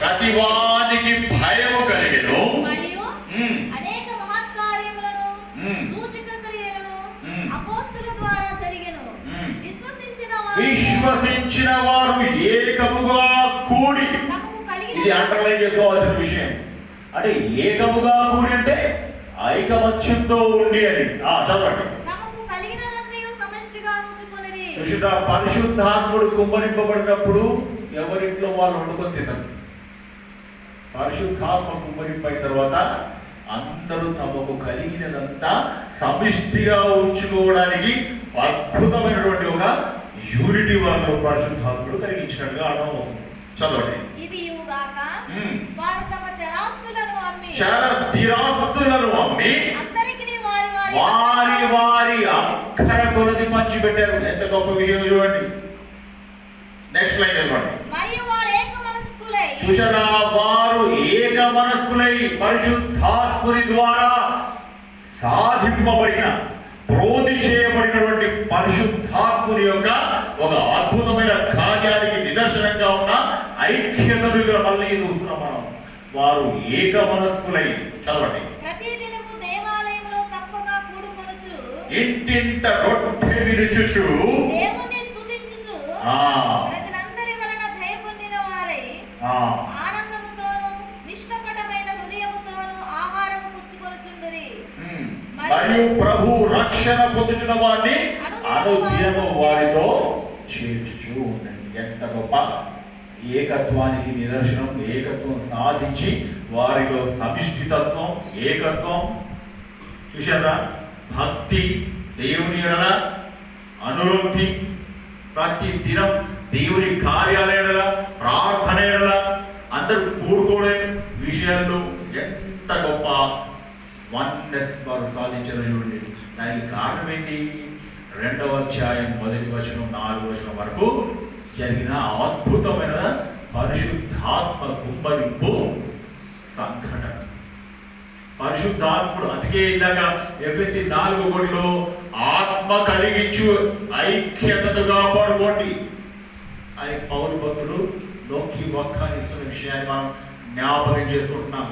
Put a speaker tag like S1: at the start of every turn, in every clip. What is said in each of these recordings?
S1: ప్రతి వానికి భయము కలిగెను.
S2: మరియు అనేక మహత్కార్యములను. సూచక క్రియలను. అపోస్తుల ద్వారా జరిగెను. విశ్వసించిన వారు
S1: విశ్వసించిన వారు ఏకముగా కూడి. ఇది అండర్లైన్ చేసుకోవాల్సిన విషయం. అంటే ఏకముగా కూడి అంటే ఐకమత్యంతో ఉండి అని. ఆ, చదవండి. పరిశుద్ధాత్ముడు కుమ్మరింపబడినప్పుడు ఎవరింట్లో వాళ్ళు వండుకొని తిన్నారు? పరిశుద్ధాత్మ కుమ్మరింపైన తర్వాత అందరూ తమకు కలిగినదంతా సమిష్టిగా ఉంచుకోవడానికి అద్భుతమైనటువంటి ఒక యూనిటీ వాళ్ళు పరిశుద్ధాత్ముడు కలిగించినట్టుగా అర్థమవుతుంది. చదవండి.
S2: ఇది. వారు తమ చరాస్తులను అమ్మి వారి వారి
S1: అక్కర కొలది పంచి పెట్టారు ఎంత గొప్ప విషయం చూడండి. నెక్స్ట్ లైన్ చదవండి
S2: మరియు వారు ఏక మనస్కులై
S1: చూసారా వారు ఏక మనస్కులై పరిశుద్ధాత్ముని ద్వారా సాధింపబడిన ప్రోధి చేయబడినటువంటి పరిశుద్ధాత్ముని యొక్క ఒక అద్భుతమైన కార్యానికి నిదర్శనంగా ఉన్న ఐక్యతను ఇక్కడ మళ్ళీ చూస్తున్నాం మనం. వారు ఏక మనస్కులై చదవండి ఇంటింట రొట్టె విరుచుచు. ఆ.
S2: ఆనందముతోను నిష్కపటమైన హృదయముతోను ఆహారము పుచ్చుకొనుచుండురి.
S1: మరియు ప్రభు రక్షణ పొందుచున్న వారిని అనుదినము వారితో చేర్చుచూ ఉండండి. ఎంత గొప్ప ఏకత్వానికి నిదర్శనం ఏకత్వం సాధించి వారిలో సమిష్టితత్వం ఏకత్వం. చూశారా? భక్తి దేవుని ఎడల అనురక్తి ప్రతి దినం దేవుని కార్యాల ఎడల ప్రార్థన ఎడల అందరూ కూడుకోవడం విషయాల్లో ఎంత గొప్ప వన్నెస్ వారు సాధించారు చూడండి. దానికి కారణం ఏంటి రెండవ అధ్యాయం మొదటి వచనం నాలుగు వచనం వరకు జరిగిన అద్భుతమైన పరిశుద్ధాత్మ కుమ్మరింపు సంఘటన. పరిశుద్ధాత్ముడు అందుకే ఇందాక ఎఫ్ఎస్సి నాలుగు కోటిలో ఆత్మ కలిగించు ఐక్యతను కాపాడుకోండి. అని పౌరు భక్తులు లోకి వక్కాని ఇస్తున్న విషయాన్ని మనం జ్ఞాపకం చేసుకుంటున్నాం.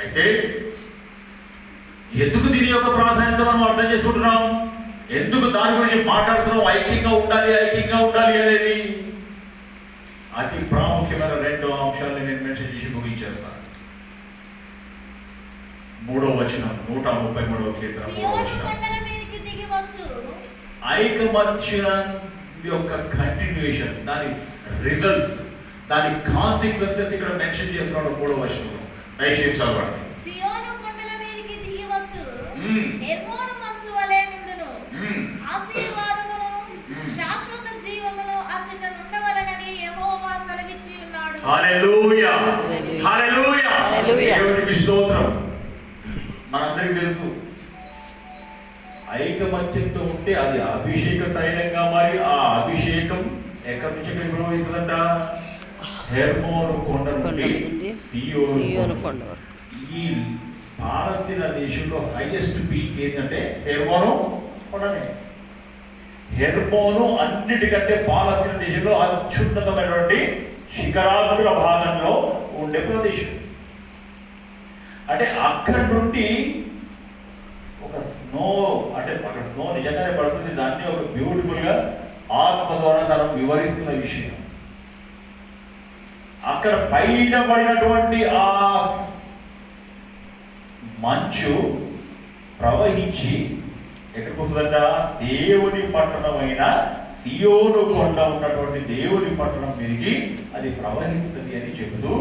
S1: అయితే ఎందుకు దీని యొక్క ప్రాధాన్యత మనం అర్థం చేసుకుంటున్నాం? ఎందుకు దాని గురించి మాట్లాడుతున్నాం? ఐక్యంగా ఉండాలి ఐక్యంగా ఉండాలి అనేది అతి ప్రాముఖ్యమైన రెండు అంశాలను నేను మెన్షన్ చేసి ముగించేస్తాను. మూడో వచనం నూట ముప్పై మూడవ కీర్తన మూడో వచనం. ఐకమత్యం యొక్క కంటిన్యూషన్ దాని రిజల్ట్స్ దాని కాన్సిక్వెన్సెస్ ఇక్కడ మెన్షన్ చేస్తున్నాడు మూడో వచనంలో. దయచేసి చదవండి.
S2: సియోను కొండల మీదకి దిగి వచ్చు
S1: మ్మ్.
S2: నిర్మోను మంచు వలె నుండును. ఆశీర్వాదమును. శాశ్వత జీవమును అచ్చట నుండవలనని యెహోవా సెలవిచ్చి ఉన్నాడు.
S1: హల్లెలూయా.
S3: హల్లెలూయా.
S1: దేవునికి స్తోత్రం. మనందరికీ తెలుసు ఐకమత్యంతో ఉంటే అది అభిషేక తైలంగా మారి నుంచి ప్రవహిస్తుందంట హెర్మోను కొండ నుండి సియోను కొండ. ఈ పాలస్తీనా దేశంలో హైయెస్ట్ పీక్ ఏంటంటే హెర్మోను కొండనే. హెర్మోను అన్నిటికంటే పాలస్తీనా దేశంలో అత్యున్నతమైనటువంటి శిఖరాగ్ర భాగంలో ఉండే ప్రదేశం. అంటే అక్కడి నుండి ఒక స్నో అంటే అక్కడ స్నో నిజంగానే పడుతుంది దాన్ని ఒక బ్యూటిఫుల్గా ఆత్మ ద్వారా తను వివరిస్తున్న విషయం. అక్కడ పైన పడినటువంటి ఆ మంచు ప్రవహించి ఎక్కడికి వస్తుందంట దేవుని పట్టణమైన సియోను కొండ ఉన్నటువంటి దేవుని పట్టణం మీదకి అది ప్రవహిస్తుంది అని చెబుతూ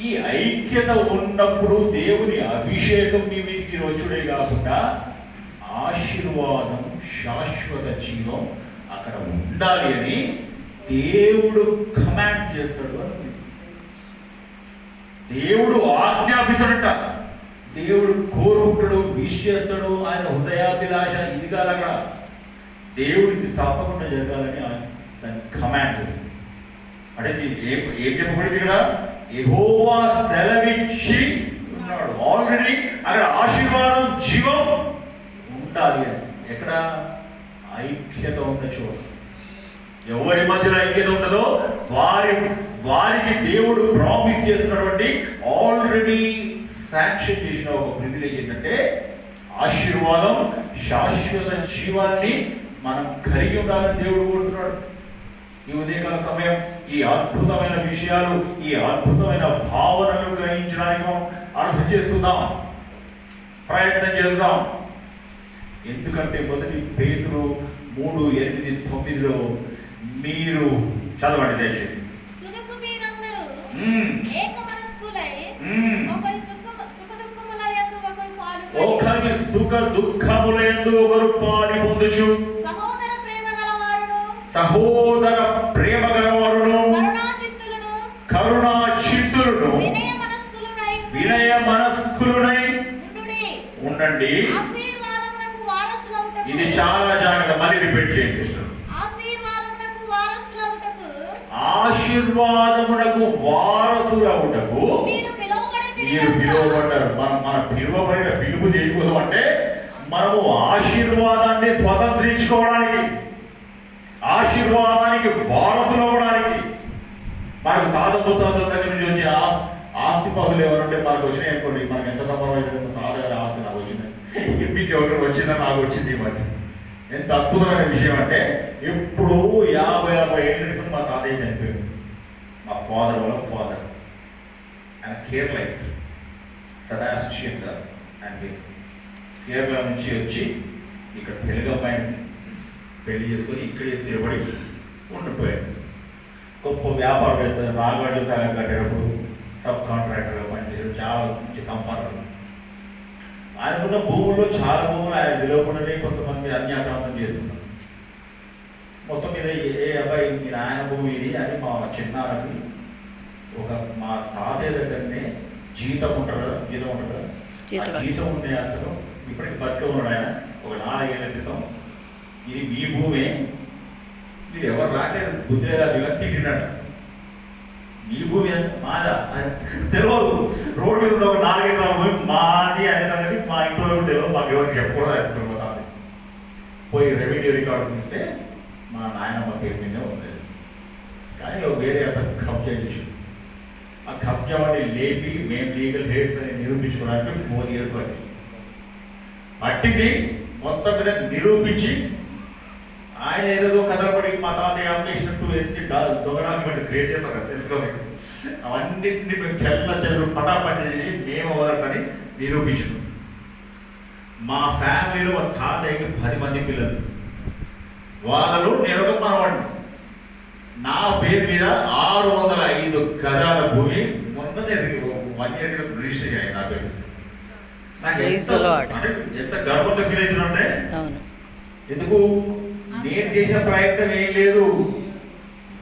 S1: ఈ ఐక్యత ఉన్నప్పుడు దేవుని అభిషేకం మీ మీదకి వచ్చుడే కాకుండా ఆశీర్వాదం శాశ్వత జీవం అక్కడ ఉండాలి అని దేవుడు కమాండ్ చేస్తాడు అని దేవుడు ఆజ్ఞాపిస్తాడంట దేవుడు కోరుకుంటాడు విష్ చేస్తాడు ఆయన హృదయాభిలాష ఇది కాదు దేవుడు ఇది తప్పకుండా జరగాలని ఆయన దాన్ని కమాండ్ చేస్తుంది అంటే ఏం ఏం చెప్పబడింది ఇక్కడ? ఎహోవా సెలవిచ్చి ఉన్నాడు. ఆల్రెడీ అక్కడ ఆశీర్వాదం జీవం ఉండాలి అని. ఎక్కడ? ఐక్యత ఉన్న చోట ఎవరి మధ్యలో ఐక్యత ఉండదో వారి వారికి దేవుడు ప్రామిస్ చేసినటువంటి ఆల్రెడీ శాంక్షన్ చేసిన ఒక ప్రివిలేజ్ ఏంటంటే ఆశీర్వాదం శాశ్వత జీవాన్ని మనం కలిగి ఉండాలని దేవుడు కోరుతున్నాడు. ఈ ఉదయకాల సమయం ఈ అద్భుతమైన విషయాలు ఈ అద్భుతమైన భావనలు గ్రహించడానికి మనం అర్థం చేసుకుందాం. ప్రయత్నం చేద్దాం. ఎందుకంటే మొదటి పేతురు మూడు ఎనిమిది తొమ్మిదిలో మీరు చదవండి దయచేసి.
S2: ఒకరి సుఖ దుఃఖముల యందు ఒకరు పాలు
S1: పొందుచు.
S2: సహోదర ప్రేమ గలవారును. కరుణా చిత్తులను వినయ మనస్కులునై ఉండుడి.
S1: ఇది చాలా జాగ్రత్త. మళ్ళీ రిపీట్ చేయండి
S2: ఆశీర్వాదమునకు వారసులవుటకు మీరు పిలువబడి
S1: మీరు పిలువబడ్డారు. మనం మన పిలువబడిన పిలుపు దేనికోసం అంటే మనము ఆశీర్వాదాన్ని స్వతంత్రించుకోవడానికి ఆశీర్వాదానికి వారసులు అవ్వడానికి మనకు తాత ముత్తాతల దగ్గర నుంచి వచ్చే ఆ- ఆస్తి పనులు ఎవరంటే మనకు వచ్చినాయి అనుకోండి. మనకు ఎంత సంబంధం అయితే తాతగారి ఆస్తి నాకు వచ్చింది. మీకు ఎవరికి వచ్చిందా? నాకు వచ్చింది ఈ మధ్య. ఎంత అద్భుతమైన విషయం అంటే ఎప్పుడు యాభై యాభై ఏళ్ళ క్రితం మా తాతయ్య చనిపోయాడు. మా ఫాదర్ వాళ్ళ ఫాదర్ ఆయన కేరళైట్. సెబాస్టియన్ గారు ఆయన కేరళ నుంచి వచ్చి ఇక్కడ తెలుగు అమ్మాయిని పెళ్ళి చేసుకొని ఇక్కడే స్థిరపడి ఉండిపోయాడు. గొప్ప వ్యాపారవేత్త నాగార్జున సాగర్ కట్టేటప్పుడు సబ్ కాంట్రాక్టర్గా పనిచేసాడు చాలా మంచి సంపాదన ఆయనకున్న భూముల్లో చాలా భూములు ఆయన తెలియకుండానే కొంతమంది అన్యాక్రాంతం చేస్తున్నారు మొత్తం మీద ఏ అబ్బాయి మీ నాయన భూమి ఇది అని మా చిన్నారని ఒక మా తాతయ్య దగ్గరనే జీతం ఉంటారు జీతం కదా
S3: జీతం.
S1: ఉండే అతను ఇప్పటికి బతికే ఉన్నాడు ఆయన. ఒక నాలుగేళ్ళ క్రితం. ఇది మీ భూమే. మీరు ఎవరు రాట్లేదు బుద్ధి లేదా? వ్యక్తి తిట్టినట్టు మీ భూమి మాదా తెలియదు రోడ్డు మీద ఉన్న నాలుగు ఎకరాల భూమి మాది అనే సంగతి. మా ఇంట్లో కూడా తెలియదు మాకు ఎవరికి చెప్పకూడదు. అనుకుంటున్నాం పోయి రెవెన్యూ రికార్డు తీస్తే మా నాయనమ్మ పేరు మీదే ఉంది. కానీ వేరే అతను కబ్జా చేసిండు. ఆ కబ్జా వాడిని లేపి మేము లీగల్ హెయిర్స్ అని నిరూపించుకోవడానికి ఫోర్ ఇయర్స్ పట్టింది. పట్టింది. మొత్తం మీద నిరూపించి ఆయన ఏదేదో కథలపడి మా తాతయ్య అమ్మేసినట్టు ఎత్తి దొంగడానికి బట్టి క్రియేట్ చేస్తారు తెలుసుకో మీకు. అవన్నింటినీ మేము చెల్ల చెల్లు పటాపంచి చేసి మేము ఎవరని నిరూపించుకున్నాం మా ఫ్యామిలీలో మా తాతయ్యకి పది మంది పిల్లలు. వాళ్ళలో నేను ఒక మనవాడిని. నా పేరు మీద ఆరు వందల ఐదు గజాల భూమి మొన్ననే వన్ ఇయర్ క్రితం రిజిస్టర్ అయ్యాయి నా పేరు. నాకు ఎంత. అంటే ఎంత గర్వంగా ఫీల్ అవుతుందంటే ఎందుకు? నేను చేసే ప్రయత్నం ఏం లేదు.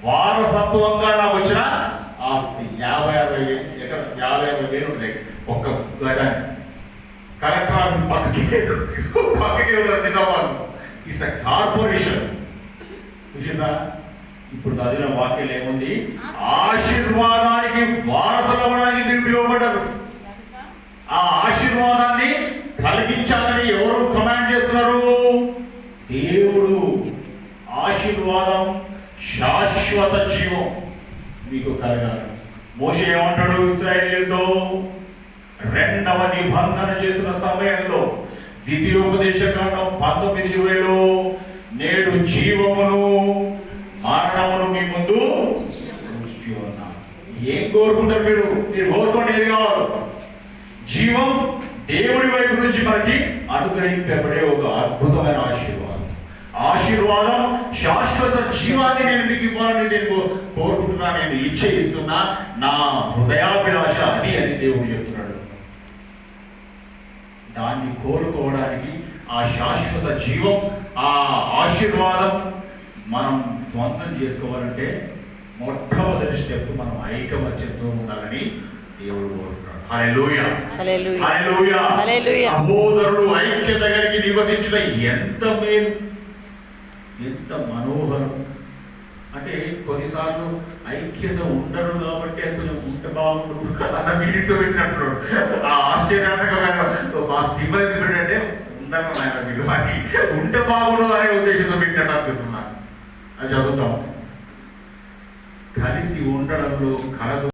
S1: వారసత్వంగా నాకు వచ్చిన ఆస్తి. యాభై అరవై ఎకర యాభై అరవై వేలు ఉంటాయి. ఒక్క గజాన్ని కలెక్టర్ ఆఫీస్ పక్కకి పక్కకి ఉంటుంది నిజామాబాద్ ఇట్స్ అ కార్పొరేషన్ చూసిందా? ఇప్పుడు చదివిన వాక్యం ఏముంది? ఆశీర్వాదానికి వారసులు అవ్వడానికి మీరు పిలువబడ్డారు. ఆ ఆశీర్వాదాన్ని కలిగించాలని ఎవరు కమాండ్ చేస్తున్నారు? దేవుడు. ఆశీర్వాదం శాశ్వత జీవం. మీకు కలగాలి. మోషే ఏమంటాడు ఇస్రాయేలీలతో రెండవ నిబంధన చేసిన సమయంలో ద్వితీయోపదేశ కాండం పంతొమ్మిది ఇరవైలో నేడు జీవమును మరణమును మీ ముందు ఏం కోరుకుంటారు మీరు? మీరు కోరుకోండి ఏది కావాలి. జీవం దేవుడి వైపు నుంచి మనకి అనుగ్రహింపబడే ఒక అద్భుతమైన ఆశీర్వాదం. ఆశీర్వాదం శాశ్వత జీవాన్ని నేను మీకు ఇవ్వాలని నేను కోరుకుంటున్నా నేను ఇచ్చేయిస్తున్నా నా హృదయాభిలాష అని అని దేవుడు చెప్తున్నాడు. దాన్ని కోరుకోవడానికి ఆ శాశ్వత జీవం ఆ ఆశీర్వాదం మనం స్వంతం చేసుకోవాలంటే మొట్టమొదటి స్టెప్ మనం ఐకమత్యంతో ఉండాలని దేవుడు కోరుతున్నాడు. సహోదరులు ఐక్యత కలిగి నివసించడం ఎంత మేలు. ఎంత మనోహరం. అంటే కొన్నిసార్లు ఐక్యత ఉండరు కాబట్టి అది కొంచెం ఉంటే బాగుండు అన్న మీరితో పెట్టినట్టు ఆ ఆశ్చర్యాత్మకమైన మా స్థితి పెట్టంటే ఉండరు ఆయన మీరు అని ఉంటే బాగుండు అనే ఉద్దేశంతో పెట్టినట్టు అనిపిస్తున్నా అది చదువుతాం. కలిసి ఉండడంలో కలదు.